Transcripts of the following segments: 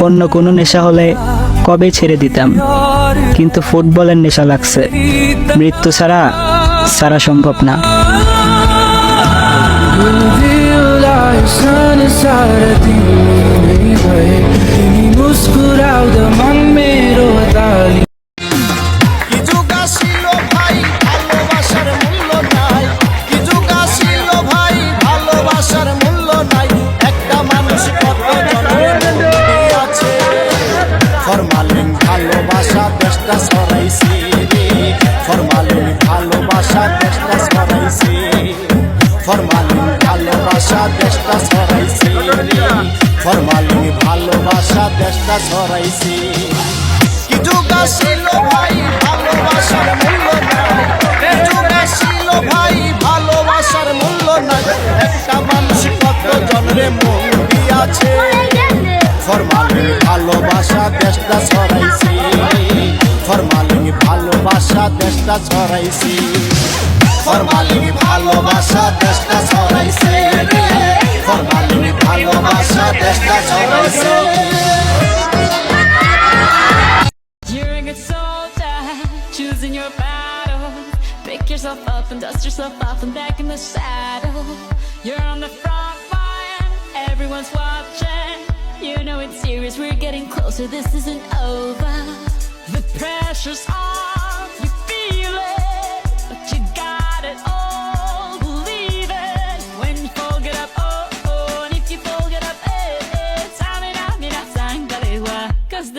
অন্য কোনো নেশা হলে কবে ছেড়ে দিতাম। কিন্তু ফুটবলের নেশা লাগছে। মৃত্যু ছাড়া ছাড়া সম্ভব না। দেশটা সরাইছে রে ফরমালিন ভালোবাসা দেশটা সরাইছে ফরমালিন ভালোবাসা দেশটা সরাইছে রে ফরমালিন ভালোবাসা দেশটা সরাইছে কি যুগ আসিল ভাই ভালোবাসার মূল্য নাই। কি ভাই ভালোবাসার মূল্য নাই। একটা মানুষ কত জনরে মন দিয়াছে? ফরমালিন ভালোবাসা দেশটা ভালোবাসা দেশটা ছড়াইছে ফরমালিন ভালোবাসা দেশটা ছড়াইছে ফরমালিন ভালোবাসা দেশটা ছড়াইছে You're a good soldier, choosing your battle. Pick yourself up and dust yourself off and back in the saddle. You're on the front line, everyone's watching. You know it's serious, we're getting closer, this isn't over. The pressure's on,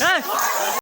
Hey!